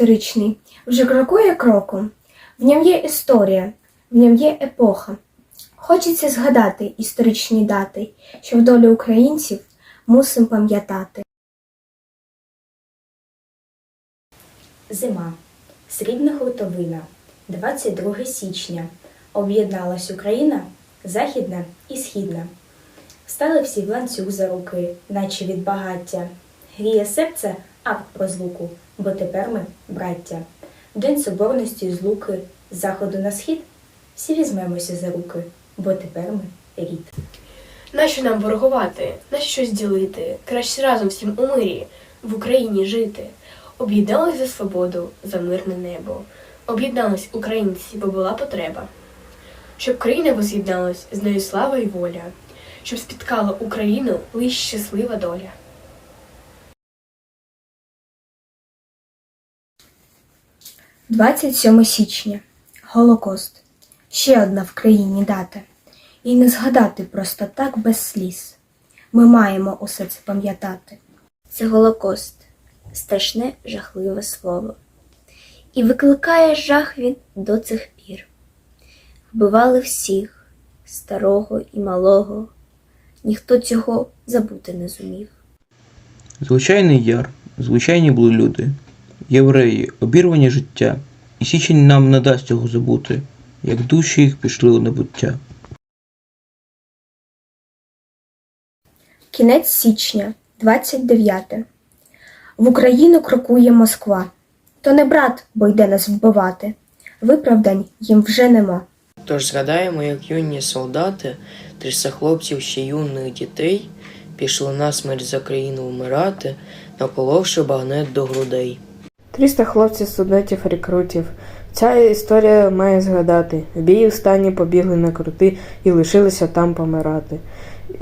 історичний вже крокує кроком. В ньому є історія, в ньому є епоха. Хочеться згадати історичні дати, що в долі українців мусим пам'ятати. Зима. Срібна хуртовина. 22 січня. Об'єдналась Україна, Західна і Східна. Встали всі в ланцюг за руки, наче від багаття. Гріє серце акт про злуку, бо тепер ми браття. День соборності і злуки з заходу на схід всі візьмемося за руки, бо тепер ми рід. Нащо нам ворогувати, нащо щось ділити? Краще разом всім у мирі, в Україні жити. Об'єднались за свободу, за мирне небо. Об'єднались українці, бо була потреба. Щоб країна воз'єдналась, з нею слава і воля, щоб спіткала Україну лиш щаслива доля. – 27 січня. Голокост. Ще одна в країні дата. І не згадати просто так без сліз. Ми маємо усе це пам'ятати. Це Голокост, страшне жахливе слово. І викликає жах він до цих пір. Вбивали всіх, старого і малого, ніхто цього забути не зумів. Звичайний яр, звичайні були люди, євреї, обірвані життя, і січень нам не дасть цього забути, як душі їх пішли у небуття. Кінець січня, 29. В Україну крокує Москва. То не брат, бо йде нас вбивати. Виправдань їм вже нема. Тож згадаємо, як юні солдати, тридцять хлопців ще юних дітей, пішли на смерть за країну вмирати, наколовши багнет до грудей. 300 хлопців студентів рекрутів. Ця історія має згадати. Бій стані побігли на крути і лишилися там помирати.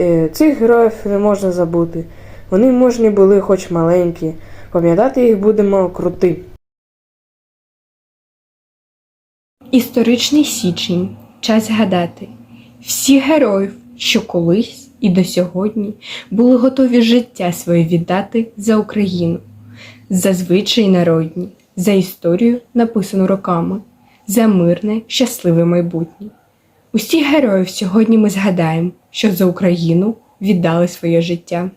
Е, Цих героїв не можна забути. Вони мужні були, хоч маленькі. Пам'ятати їх будемо крути. Історичний січень. Час згадати. Всіх героїв, що колись і до сьогодні були готові життя своє віддати за Україну, за звичаї народні, за історію, написану роками, за мирне, щасливе майбутнє. Усіх героїв сьогодні ми згадаємо, що за Україну віддали своє життя.